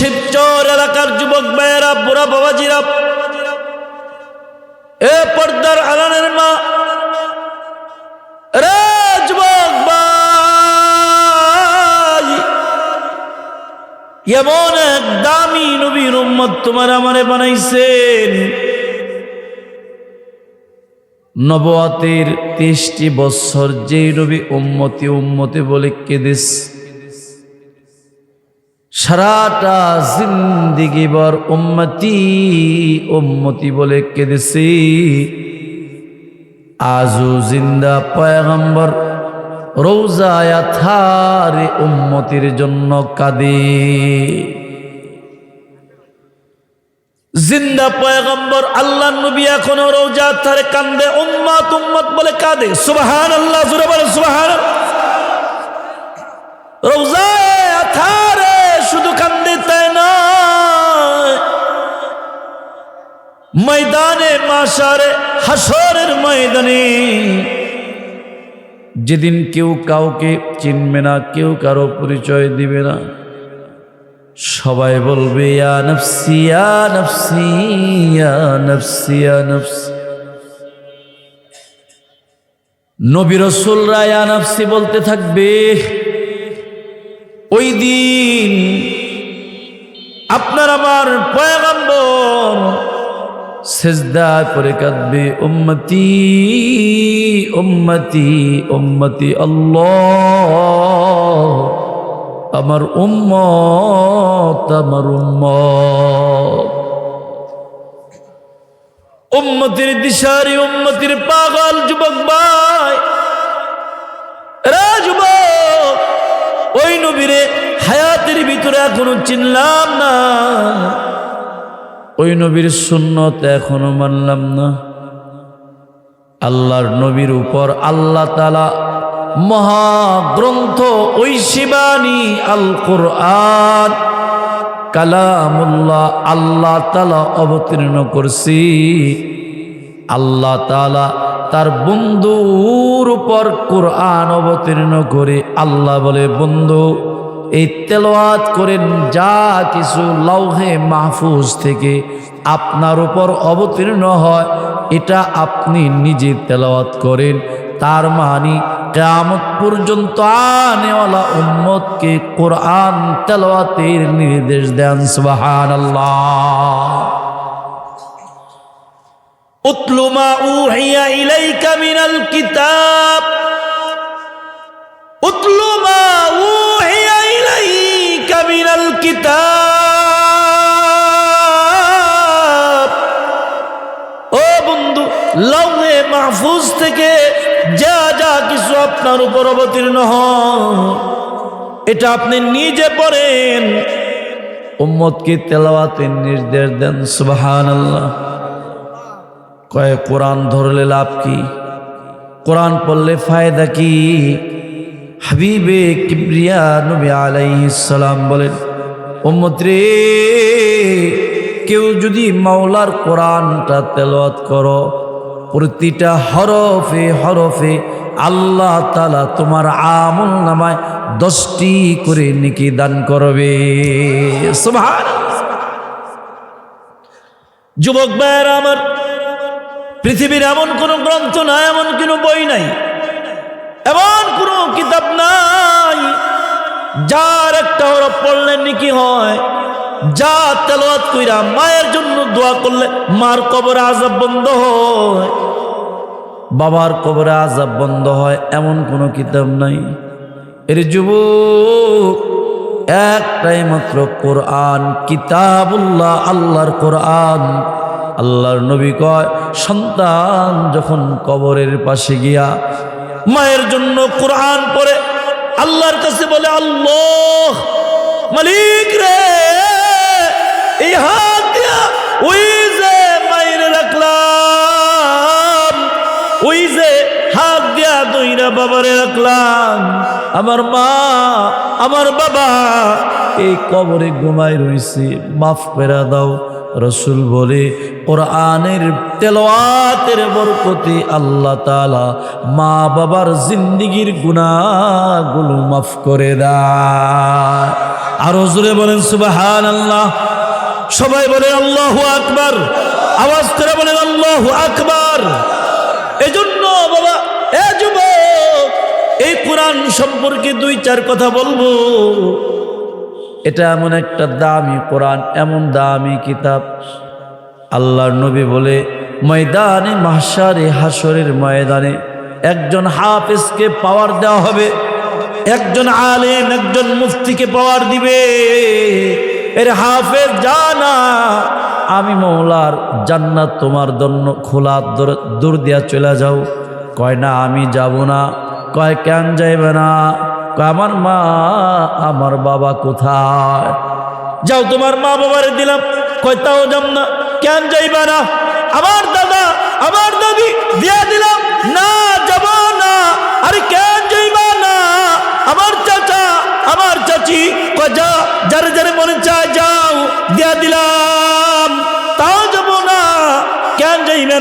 শিবচর এলাকার যুবক ভাইয়েরা বুড়া বাবাজিরা, এ পর্দার আলানের মা এমন এক দামি নবীর উম্মত তোমার আমারে বানাইছেন। নবতের তেইশটি বৎসর যেই রবি উম্মতি উম্মতি বলে কেঁদেস সারাটা জিন্দিগি বর উম্মতি উম্মতি বলে কেঁদেছি। আজও জিন্দা পয়গম্বর, রৌজায়া থারে উম্মতির জন্য কাঁদে। জিন্দা পয়গম্বর আল্লাহ নবী এখনও রোজা থারে কান্দে উম্মাত, উম্মত বলে কাঁদে। সুবহান আল্লাহ জুড়ে বলে সুবহান রোজা ময়দানে মাসারে হাসরের ময়দানে। যেদিন কেউ কাউকে চিনবে না, কেউ কারও পরিচয় দিবে না। সবাই বলবে ইয়া নফসি ইয়া নফসি ইয়া নফসি। নবী রসুলরা, ইয়া নফসি, বলতে থাকবে, ওই দিন আপনার আমার পয়গম্বর সেজদা করে কাঁদবে, উম্মতি উম্মতি উম্মতি আল্লাহ। আমার উম্মত আমার উম্মত। উম্মতির দিশারি, উম্মতির পাগল যুবক ভাই। যুবক, ওই নবীরে হায়াতের ভিতরে এখনও চিনলাম না। ওই নবীর সুন্নত এখনও মানলাম না। আল্লাহর নবীর উপর আল্লাহ তালা মহাগ্রন্থ ওই শিবানী আল কোরআন কালামুল্লাহ আল্লাহ তালা অবতীর্ণ করছি। আল্লাহ তালা তার বন্ধুর উপর কোরআন অবতীর্ণ করে আল্লাহ বলে, বন্ধু এই তেলোয়াত করেন যা কিছু লৌহে মাহফুজ থেকে আপনার উপর অবতীর্ণ হয়, এটা আপনি নিজে তেলাওয়াত করেন। তার মানি কেয়ামত পর্যন্ত আনেওয়ালা উম্মতকে কোরআন তেলাওয়াতের নির্দেশ দেন সুবাহান আল্লাহ উতল মা উহিয়া ইলাইকা মিনাল কিতাব। উতল মা উহিয়া মিনাল কিতাব। ও বন্ধু, লৌহে মাহফুজ থেকে যা যা কিছু আপনার উপর অবতীর্ণ এটা আপনি নিজে পড়েন। উম্মতকে তেলাওয়াতের নির্দেশ দেন সুবাহান আল্লাহ কয়ে, কোরআন ধরলে লাভ কি? কোরআন পড়লে ফায়দা কি? হাবিবে কিবরিয়া নবী আলাইহিস সালাম বলেন উম্মত রে কেউ যদি মাওলার কোরআনটা তেলাওয়াত করো, প্রতিটা হরফে হরফে আল্লাহ তালা তোমার আমল নামায় দশটি করে নিকি দান করবে। যুবক ভাইয়ের আমার, পৃথিবীর এমন কোনো গ্রন্থ নাই, এমন কোনো বই নাই, এমন কোনো কিতাব নাই। যার একটা ওরা পড়লে নাকি হয়, যা তেলাওয়াত কইরা মায়ের জন্য দোয়া করলে মার কবরে আজাব বন্ধ হয়। বাবার কবরে আজাব বন্ধ হয়, এমন কোনো কিতাব নাই। এর যুবক, একটাই মাত্র কোরআন, কিতাবুল্লাহ, আল্লাহর কোরআন। আল্লাহর নবী কয়, সন্তান যখন কবরের পাশে গিয়া মায়ের জন্য কোরআন পড়ে, আল্লাহর কাছে বলে, আল্লাহ মালিক রে, এই হাত ওই যে মায়ের রাখলাম, ওই যে হাত দিয়া দইরা বাবারে রাখলাম, আমার মা, আমার বাবা এই কবরে ঘুমাই রইছে, মাফ পেরা দাও। রসুল বলে, কোরআনের তেলোয়াতের বরকতে আল্লাহ তালা মা বাবার জিন্দিগির গুণাগুলো মাফ করে দেয়। আরও জোরে বলেন সুবাহান আল্লাহ সবাই বলে, আল্লাহ আকবার। আওয়াজ করে বলেন, আল্লাহ আকবার। এজন্য বাবা, এ যুবক, এই কোরআন সম্পর্কে দুই চার কথা বলব। এটা এমন একটা দামি কোরআন, এমন দামি কিতাব। আল্লাহর নবী বলে, ময়দানে মাহসারে হাসরের ময়দানে একজন হাফেজকে পাওয়ার দেওয়া হবে, একজন আলেম একজন মুফতিকে পাওয়ার দিবে। এর হাফেজ জানা, আমি মৌলার জান্নাত তোমার দন্য খোলা দর- দিয়া চলে যাও। কয়, না, আমি যাব না। কয়, কেন যাইবে না? আমার মা, আমার বাবা কোথায়? যাও, তোমার মা বাবারে দিলাম। কয়, তাও যাম না। কেন যাইবা না? আমার দাদা, আমার দাদি, দিয়া দিলাম। না, যাব না। আরে, কেন যাইবা না? আমার চাচা, আমার চাচি। কয়, যা, যারে যারে মনে চায়, যাও, দিয়া দিলাম।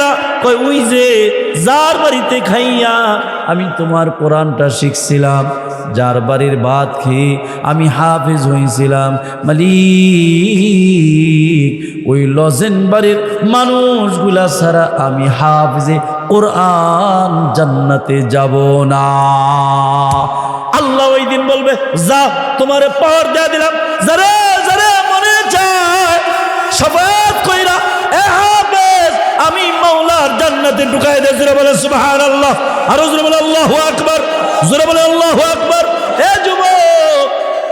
না কয়, ওই যে যার বাড়িতে খাইয়া আমি তোমার কোরআনটা শিখছিলাম, যার বাড়ির ভাত খেয়ে আমি হাফেজ হয়েছিলাম মালিক, ওই লজেন বাড়ির মানুষগুলা ছাড়া আমি হাফেজে কোরআন জান্নাতে যাব না। আল্লাহ ওই দিন বলবে, যা তোমার পাওয়ার দেয়া দিলাম যারা যারা মনে চায়, সবাই জান্নাতে ঢুকায় দেয়, জোরে বলে সুবাহান আল্লাহ আরও জোরে বলে, আল্লাহ আকবর। জোরে বলে, আল্লাহ আকবর। এ যুব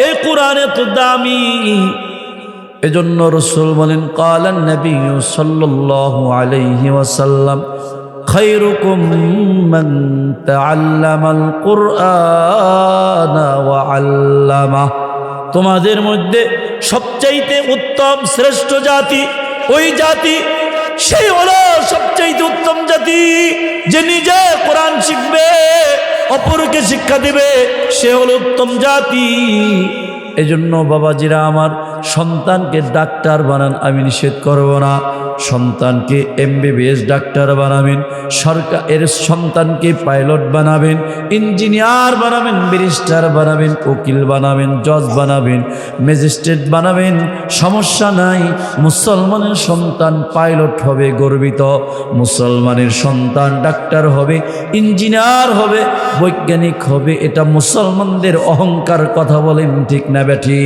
এই কোরআনে তো দামি। এজন্য রসুল বলেন কালান নবী সাল্লাল্লাহু আলাইহি ওয়াসাল্লাম, খায়রুকুম মান তাআল্লামাল কুরআনা ওয়া আল্লামা। তোমাদের মধ্যে সবচাইতে উত্তম শ্রেষ্ঠ জাতি ওই জাতি সেই হলো সবচেয়ে উত্তম জাতি, যে নিজে কোরআন শিখবে, অপরকে শিক্ষা দিবে, সে হলো উত্তম জাতি। এজন্য বাবাজিরা আমার সন্তানকে ডাক্তার বানান, আমি নিষেধ করব না। সন্তানকে এমবিবিএস ডাক্তার বানাবেন, সরকার এর সন্তানকে পাইলট বানাবেন, ইঞ্জিনিয়ার বানাবেন, ব্যারিস্টার বানাবেন, উকিল বানাবেন, জজ বানাবেন, ম্যাজিস্ট্রেট বানাবেন, সমস্যা নাই। মুসলমানের সন্তান পাইলট হবে, গর্বিত। মুসলমানের সন্তান ডাক্তার হবে, ইঞ্জিনিয়ার হবে, বৈজ্ঞানিক হবে, এটা মুসলমানদের অহংকার কথা বলেন ঠিক না ব্যাঠি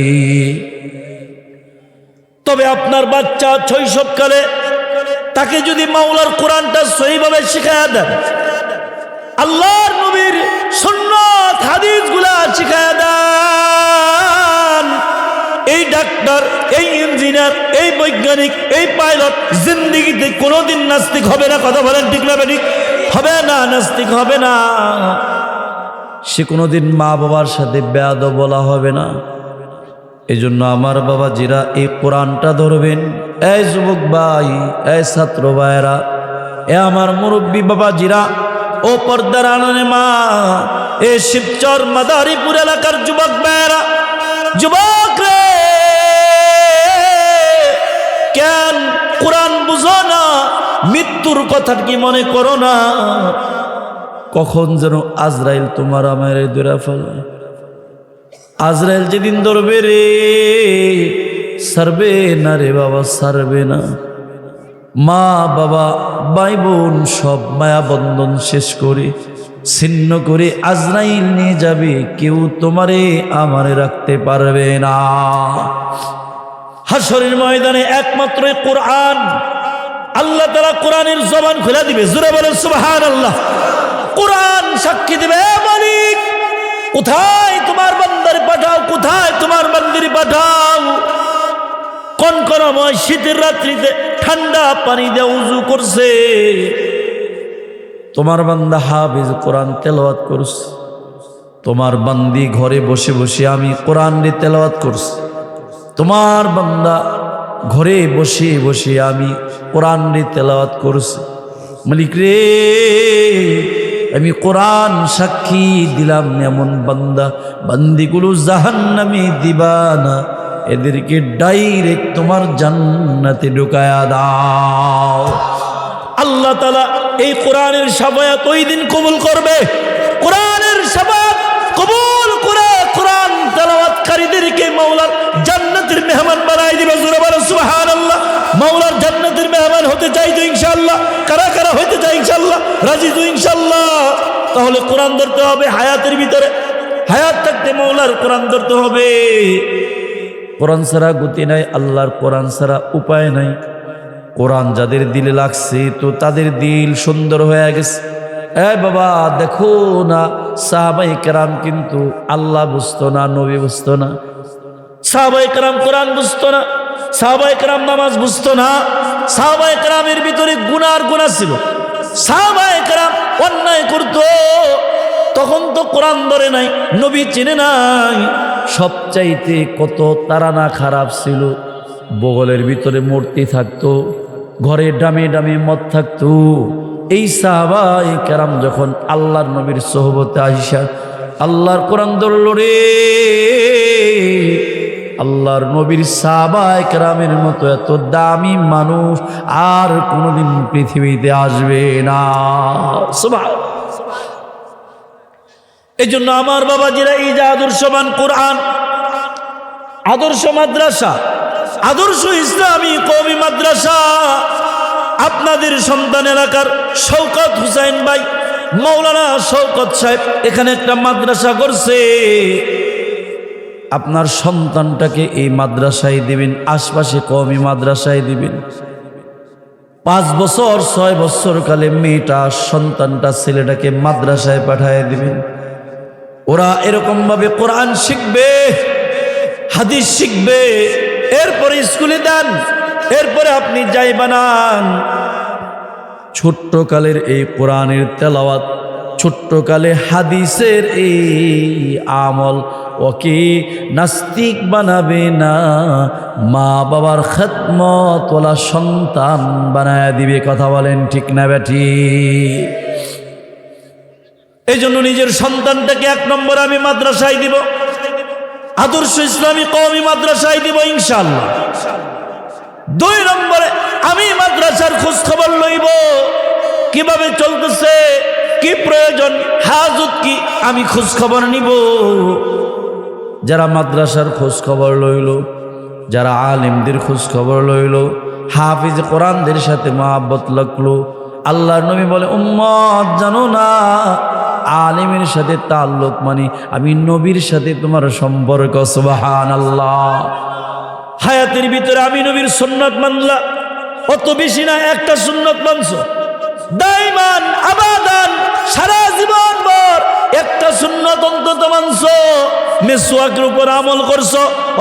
তবে আপনার বাচ্চা শৈশবকালে তাকে যদি মাওলার কোরআনটা সহিভাবে শিখায় দেন, আল্লাহর নবীর সুন্নত হাদিসগুলা শিখায়া দেন। এই ডাক্তার, এই ইঞ্জিনিয়ার, এই বৈজ্ঞানিক, এই পাইলট জিন্দিগিতে কোনোদিন নাস্তিক হবে না। কথা বলেন ঠিক না ঠিক হবে না, নাস্তিক হবে না। সে কোনোদিন মা বাবার সাথে ব্যাদ বলা হবে না। এই জন্য আমার বাবা জিরা এই কোরআনটা ধরবেন। এই যুবক ভাই, এই ছাত্র ভাইয়েরা, এ আমার মুরব্বী বাবা জিরা ও পর্দার আননে মা, এ শিবচর মাদারীপুর এলাকার যুবক ভাইয়েরা, যুবক রে! কেন কোরআন বুঝো না, মৃত্যুর কথা কি মনে করো না? কখন যেন আজরাইল তোমার আমার দূরা ফেলা। আজরাইল যেদিন ধরবে রে, সারবে না রে বাবা, সারবে না। মা, বাবা ভাই বোন সব মায়া বন্ধন শেষ করে, ছিন্ন করে আজরাইল নিয়ে যাবে, কেউ তোমারে, আমারে রাখতে পারবে না। হাসরের ময়দানে একমাত্র কোরআন, আল্লাহ তারা কোরআনের জবান খুলে দিবে। জোরে বলেন সুবহান আল্লাহ কোরআন সাক্ষী দিবে মালিক! কোথায় তোমার বান্দারে পাঠাও, কোথায় তোমার বান্দিরি পাঠাও? কনকনময় শীতের রাত্রিতে ঠান্ডা পানি দিয়ে উজু করছে? তোমার বান্দা হাফিজ কোরআন তেলাওয়াত করছে। তোমার বান্দি ঘরে বসে বসে আমি কোরআন দিয়ে তেলাওয়াত করছি। তোমার বান্দা ঘরে বসে বসে আমি কোরআন দিয়ে তেলাওয়াত করছি। মালিক রে আমি কোরআন সাক্ষী দিলাম এমন বান্দা। বান্দিগুলো জাহান্নামে দিবা না এদেরকে ডাইরেক্ট তোমার জান্নাতে ঢুকায়া দাও। আল্লাহ তালা এই কোরআনের সাবায়াত ওই দিন কবুল করবে। কোরআনের সাবায়াত কবুল করে কোরআন তেলাওয়াতকারীদেরকে মাওলার জান্নাতের মেহমান বানাই দিবে। জোরে বলো সুবহান আল্লাহ মাওলার জান্নাতের মেহমান হতে চাই তো ইনশাআল্লাহ। কারা কারা হইতে চাই ইনশাল্লাহ রাজি তাহলে কোরআন ধরতে হবে, হায়াতের ভিতরে। হায়াত থাকতে মাওলার কোরআন ধরতে হবে। কোরআন ছাড়া গতি নাই, আল্লাহর কোরআন ছাড়া উপায় নাই। কোরআন যাদের দিলে লাগছে, তো তাদের দিল সুন্দর হয়ে গেছে। এ বাবা, দেখো না সাহাবাই কেরাম কিন্তু আল্লাহ বুঝতো না, নবী বুঝতো না। সাহাবাই কেরাম কোরআন বুঝতো না সাহাবাই কেরাম নামাজ বুঝতো না। সাহাবাই কেরামের ভিতরে গুনার গুণা ছিল। সাহাবাই কেরাম অন্যায় করতো। তখন তো কোরআন ধরে নাই, নবী চেনে নাই। সবচাইতে কত তারা না খারাপ ছিল, বগলের ভিতরে মূর্তি থাকতো, ঘরে ডামে ডামে মদ থাকতো। এই সাহাবাই কেরাম যখন আল্লাহর নবীর সোহবতে আইসা আল্লাহর কোরআন ধরল রে আল্লাহর নবীর সাহাবাই কেরামের মতো এত দামি মানুষ আর কোনোদিন পৃথিবীতে আসবে না। এই জন্য আমার বাবাজিরা এই যে আদর্শবান কোরআন, আদর্শ মাদ্রাসা, আদর্শ ইসলামী কবি মাদ্রাসা, আপনাদের সন্তান এলাকার শৌকত হুসাইন ভাই মৌলানা শৌকত সাহেব এখানে একটা মাদ্রাসা করছে। আপনার সন্তানটাকে এই মাদ্রাসায় দিবেন, আশপাশে কমই মাদ্রাসায় দিবেন। পাঁচ বছর, ছয় বছর কালে মেয়েটা, সন্তানটা, ছেলেটাকে মাদ্রাসায় পাঠায় দিবেন। ওরা এরকম ভাবে কোরআন শিখবে, হাদিস শিখবে, এরপরে স্কুলে দেন, এরপরে আপনি যাই বানান। ছোট্ট কালের এই কোরআনের তেলাওয়াত ছোট্ট কালে হাদিসের এই আমল ওকে নাস্তিক বানাবে না। মা বাবার খেদমত ওলা সন্তান বানায় দিবে, কথা বলেন ঠিক না ব্যাঠি এই জন্য নিজের সন্তানটাকে এক নম্বর আমি মাদ্রাসায় দিব, আদর্শ ইসলামী কওমি মাদ্রাসায় দিব ইনশাল্লাহ দুই নম্বরে আমি মাদ্রাসার খোঁজ খবর লইব, কীভাবে চলতেছে, কি প্রয়োজন, হাজত কি, আমি খোঁজ খবর নিব। যারা মাদ্রাসার খোঁজ খবর লইল, যারা আলিমদের খোঁজ খবর লইল, হাফিজ কোরআনদের সাথে মহাব্বত লাগল, আল্লাহর নবী বলে, উম্মত, জানো না, আলিমের সাথে তাল্লুক মানে আমি নবীর সাথে তোমার সম্পর্ক সুবাহান আল্লাহ হায়াতের ভিতরে আমি নবীর সুন্নত মানলা, অত বেশি না, একটা সুন্নত মানছ। দাইমান, আবাদান, সারা জীবন ভর একটা সুন্নত অন্তত মানছ মেসোয়াকের উপর আমল করছ,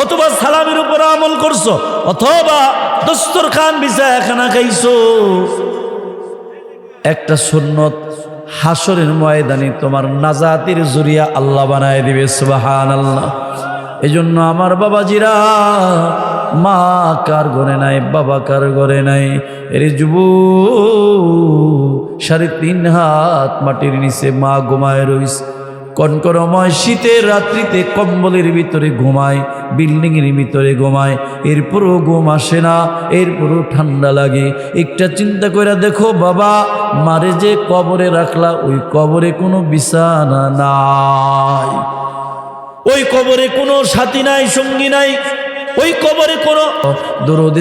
অথবা সালামের উপর আমল করছ, অথবা দস্তর খান বিছায় খানা খাইছো। একটা সুন্নত হাসরের ময়দানে তোমার নাজাতির জুরিয়া আল্লাহ বানায় দিবে সুবাহান আল্লাহ এই জন্য আমার বাবাজিরা মা কার ঘরে নাই, বাবা কার ঘরে নাই? এর যুব সাড়ে তিন হাত মাটির নিচে মা ঘুমায় রইস। কনকরময় শীতের রাত্রিতে কম্বলের ভিতরে ঘুমায়, বিল্ডিংয়ের ভিতরে ঘুমায়। এরপরও ঘুম আসে না, এরপরও ঠান্ডা লাগে। একটা চিন্তা করে দেখো বাবা, মারে যে কবরে রাখলা, ওই কবরে কোনো বিছানা নাই। ওই কবরে কোনো সাথী নাই, সঙ্গী নাই ওই কবরে কোনো দরদ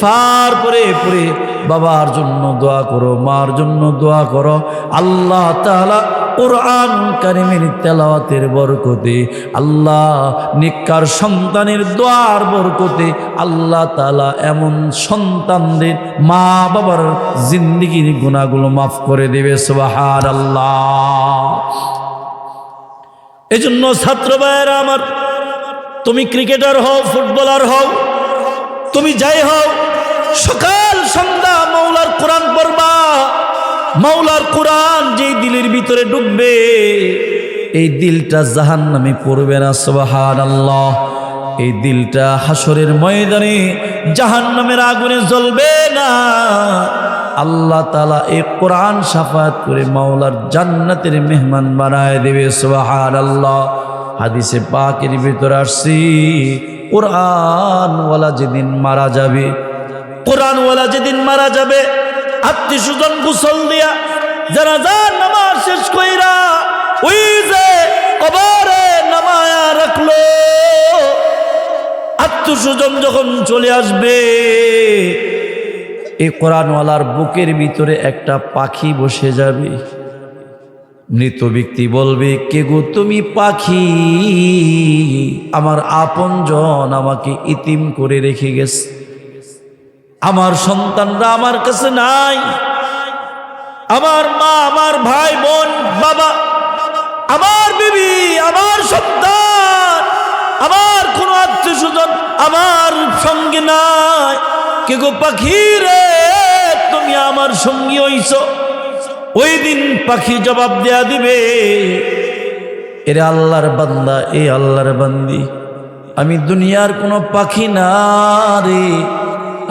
ফার পরে পরে বাবার জন্য দোয়া করো, মার জন্য দোয়া করো। আল্লাহ তাআলা কোরআন কারিমের তেলাওয়াতের বরকতে, আল্লাহ নিকার সন্তানের দোয়ার বরকতে, আল্লাহ তালা এমন সন্তানদের মা বাবার জিন্দিগির গুণাগুলো মাফ করে দেবে সুবাহার আল্লাহ এই জন্য ছাত্র ভাইয়েরা আমার তুমি ক্রিকেটার হও, ফুটবলার হও, তুমি যাই হও, সকাল সন্ধ্যা মৌলার কোরআন পড়বা, মৌলার কোরআন যেই দিলের ভিতরে ডুববে, এই দিলটা জাহান নামে পড়বে না সবাহান আল্লাহ এই দিলটা হাসরের ময়দানে জাহান নামের আগুনে জ্বলবে না। আল্লাহ তালা এই কোরআন সাফাত করে মাওলার জান্নাতের মেহমান বানায় দেবে সোহার আল্লাহ হাদিসে পাকের ভিতরে আসছি, কোরআনওয়ালা যেদিন মারা যাবে, কোরআনওয়ালা যেদিন মারা যাবে, আত্মীয় স্বজন গুসল দিয়া যারা যার নামাজ শেষ কইরা ওই যে কবরে নামায়া রাখল। আত্মস্বজন যখন চলে আসবে, এই কোরআনওয়ালার বুকের ভিতরে একটা পাখি বসে যাবে। মৃত ব্যক্তি বলবে, কে গো তুমি পাখি? আমার আপনজন আমাকে ইতিম করে রেখে গেছে। আমার সন্তানরা আমার কাছে নাই। আমার মা, আমার ভাই, বোন, বাবা, আমার বিবি, আমার সন্তান, আমার কোনো আত্মীয় আমার সঙ্গে নাই। কে গো পাখি রে, তুমি আমার সঙ্গী হইছ। ওই দিন পাখি জবাব দেয়া দিবে, এরে আল্লাহর বান্দা, এ আল্লাহর বান্দি, আমি দুনিয়ার কোনো পাখি না রে।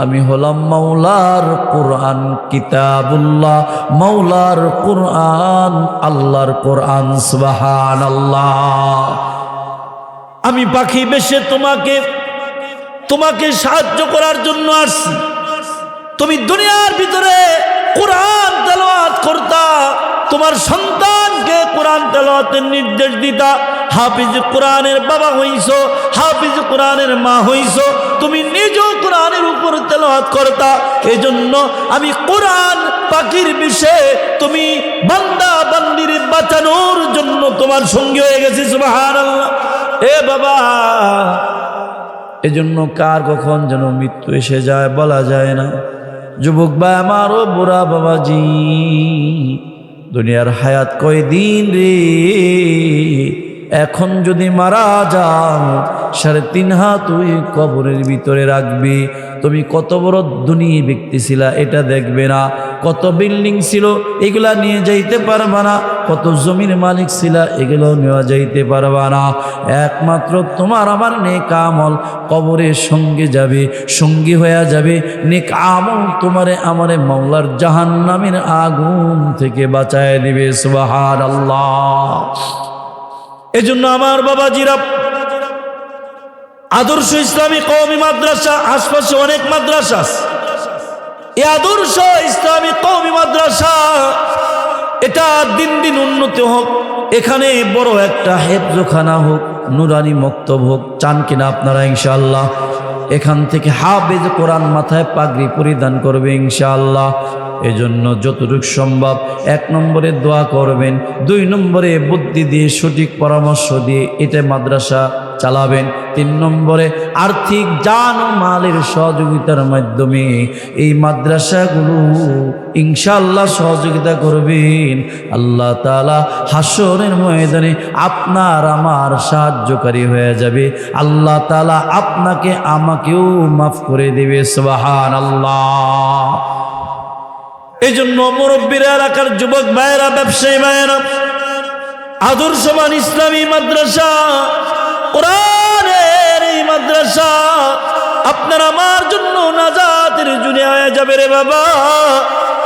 আমি হলাম মাওলার কোরআন কিতাবুল্লাহ, মাওলার কোরআন, আল্লাহর কোরআন সুবাহান আল্লাহ আমি পাখি বেশে তোমাকে তোমাকে সাহায্য করার জন্য আসছি। তুমি দুনিয়ার ভিতরে কোরআন তেলাওয়াত করতা, তোমার সন্তানকে কোরআন তেলাওয়াতের নির্দেশ দিতা, হাফিজ কোরআনের বাবা হইছ, হাফিজ কোরআনের মা হইছ, তুমি নিজেও কোরআনের উপর তেলাওয়াত করতা। এজন্য আমি কোরআন পাখির বিষয়ে তুমি বান্দা বান্দির বাঁচানোর জন্য তোমার সঙ্গী হয়ে গেছি এ বাবা, এজন্য কার কখন যেন মৃত্যু এসে যায় বলা যায় না। যুবক বা আমারও বুড়া বাবাজি, দুনিয়ার হায়াত কয়দিন রে? এখন যদি মারা যান সাড়ে তিন হাত ওই কবরের ভিতরে রাখবি। তুমি কত বড় দুনি ব্যক্তি ছিলা, এটা দেখবে না। কত বিল্ডিং ছিল, এগুলা নিয়ে যাইতে পারবা না। কত জমির মালিক ছিলা, এগুলো নেওয়া যাইতে পারবা না। একমাত্র তোমার আমার নেক আমল কবরের সঙ্গে যাবে, সঙ্গী হয়ে যাবে। নেক আমল তোমারে আমারে মাওলার জাহান নামের আগুন থেকে বাঁচায় দিবে সুবাহার আল্লাহ এজন্য আমার বাবা বাবাজিরা আদর্শ ইসলামী কওমি মাদ্রাসা, আশপাশে অনেক মাদ্রাসা। এই আদর্শ ইসলামী কওমি মাদ্রাসা, এটা দিন দিন উন্নতি হোক, এখানে বড় একটা হেফজোখানা হোক, নুরানি মক্তব হোক, চান কিনা আপনারা ইনশাআল্লাহ এখান থেকে হাফেজ কোরআন মাথায় পাগড়ি পরিধান করবে ইনশাআল্লাহ এজন্য যতটুকু সম্ভব এক নম্বরে দোয়া করবেন, দুই নম্বরে বুদ্ধি দিয়ে সঠিক পরামর্শ দিয়ে এটা মাদ্রাসা চালাবেন। তিন নম্বরে, আর্থিক ও মালের সহযোগিতার মাধ্যমে এই মাদ্রাসাগুলো ইনশাল্লাহ সহযোগিতা করবেন। আল্লাহ তালা হাসরের ময়দানে আপনার আমার সাহায্যকারী হয়ে যাবে। আল্লাহ তালা আপনাকে আমাকেও মাফ করে দেবে সবাহান আল্লাহ এই জন্য মুরব্বীর এলাকার যুবক ভাইয়েরা, ব্যবসায়ী ভাইয়েরা আদর্শমান ইসলামী মাদ্রাসা কোরআনের এই মাদ্রাসা আপনার আমার জন্য নাজাতের জুনে আয়া যাবে রে বাবা।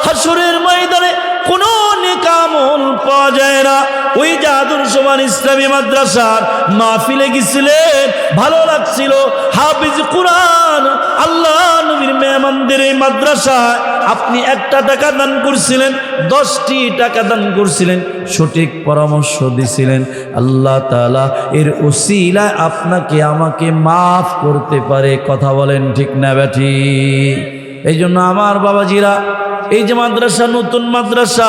হাসুরের ময়দানে কোনো নিকামল পাওয়া যায় না। ওই যে আদর্শমান ইসলামী মাদ্রাসার মাহফিলে গেছিলেন, ভালো লাগছিল। হাফিজ কোরআন, আল্লাহ নবীর মেহমানদের এই মাদ্রাসায় আপনি একটা টাকা দান করছিলেন, দশটি টাকা দান করছিলেন, সঠিক পরামর্শ দিছিলেন। আল্লাহ তালা এর উসিলায় আপনাকে, আমাকে মাফ করতে পারে, কথা বলেন ঠিক না ব্যাঠি। এই জন্য আমার বাবাজিরা এই যে মাদ্রাসা নতুন মাদ্রাসা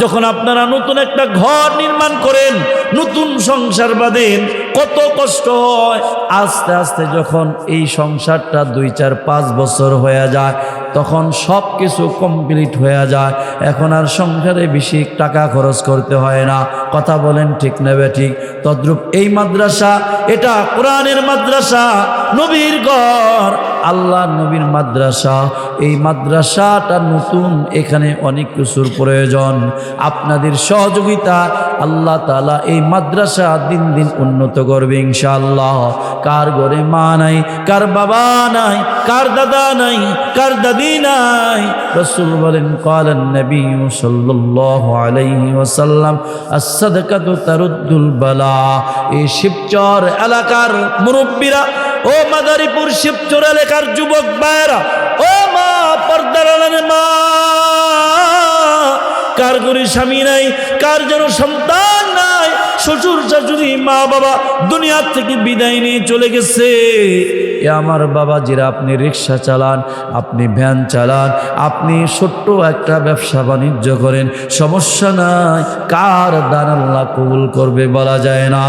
যখন আপনারা নতুন একটা ঘর নির্মাণ করেন, নতুন সংসার বাঁধেন, কত কষ্ট হয়। আস্তে আস্তে যখন এই সংসারটা দুই চার পাঁচ বছর হয়ে যায়, তখন সব কিছু কমপ্লিট হয়ে যায়। এখন আর সংসারে বেশি টাকা খরচ করতে হয় না। কথা বলেন ঠিক নেবে ঠিক? তদ্রূপ এই মাদ্রাসা, এটা কোরআনের মাদ্রাসা, নবীর ঘর। আল্লাহ নবীর মাদ্রাসা, এই মাদ্রাসাটা নতুন, এখানে অনেক কিছুর প্রয়োজন। আপনাদের সহযোগিতা আল্লাহ তালা এই মাদ্রাসা দিন দিন উন্নত করবে ইনশাআল্লাহ। কার ঘরে মা নাই, কার বাবা নাই, কার দাদা নাই, কার দাদি নাই? রসুল বলেন কালান নবী সাল্লাল্লাহু আলাইহি তারুদ্দুল বালা। এই শিবচর এলাকার মুরব্বীরা, ও মাদারীপুর শিবচর এলাকার যুবক ভাইয়েরা, ও মা, পর্দার মা। কার করে স্বামী নাই? কার যেন সন্তান নাই? শ্বশুর শাশুড়ি, মা বাবা দুনিয়ার থেকে বিদায় নিয়ে চলে গেছে। এ আমার বাবা, যেরা আপনি রিক্সা চালান, আপনি ভ্যান চালান, আপনি ছোট্ট একটা ব্যবসা বাণিজ্য করেন, সমস্যা নাই। কার দান আল্লাহ কবুল করবে বলা যায় না।